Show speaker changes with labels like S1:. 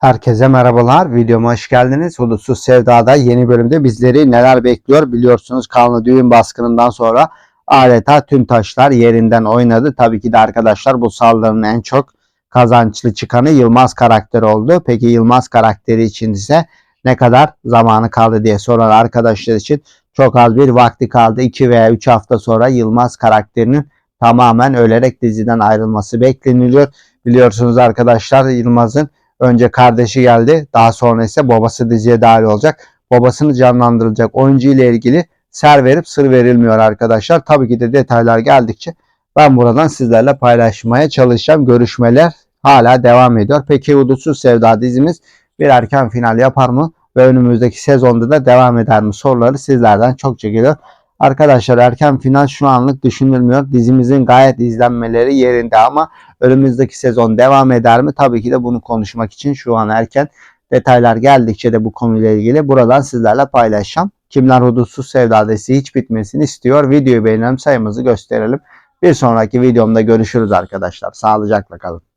S1: Herkese merhabalar. Videoma hoş geldiniz. Hudutsuz Sevda'da yeni bölümde bizleri neler bekliyor biliyorsunuz. Kanlı düğün baskınından sonra adeta tüm taşlar yerinden oynadı. Tabii ki de arkadaşlar bu saldırının en çok kazançlı çıkanı Yılmaz karakteri oldu. Peki Yılmaz karakteri için ise ne kadar zamanı kaldı diye soran arkadaşlar için çok az bir vakti kaldı. 2 veya 3 hafta sonra Yılmaz karakterinin tamamen ölerek diziden ayrılması bekleniyor. Biliyorsunuz arkadaşlar Yılmaz'ın Önce kardeşi geldi. Daha sonra ise babası diziye dahil olacak. Babasını canlandırılacak oyuncu ile ilgili ser verip sır verilmiyor arkadaşlar. Tabii ki de detaylar geldikçe ben buradan sizlerle paylaşmaya çalışacağım. Görüşmeler hala devam ediyor. Peki Hudutsuz Sevda dizimiz bir erken final yapar mı? Ve önümüzdeki sezonda da devam eder mi? Soruları sizlerden çokça geliyor. Arkadaşlar erken final şu anlık düşünülmüyor. Dizimizin gayet izlenmeleri yerinde ama önümüzdeki sezon devam eder mi? Tabii ki de bunu konuşmak için şu an erken. Detaylar geldikçe de bu konuyla ilgili buradan sizlerle paylaşacağım. Kimler hudutsuz sevda hiç bitmesini istiyor. Videoyu beğenelim sayımızı gösterelim. Bir sonraki videomda görüşürüz arkadaşlar. Sağlıcakla kalın.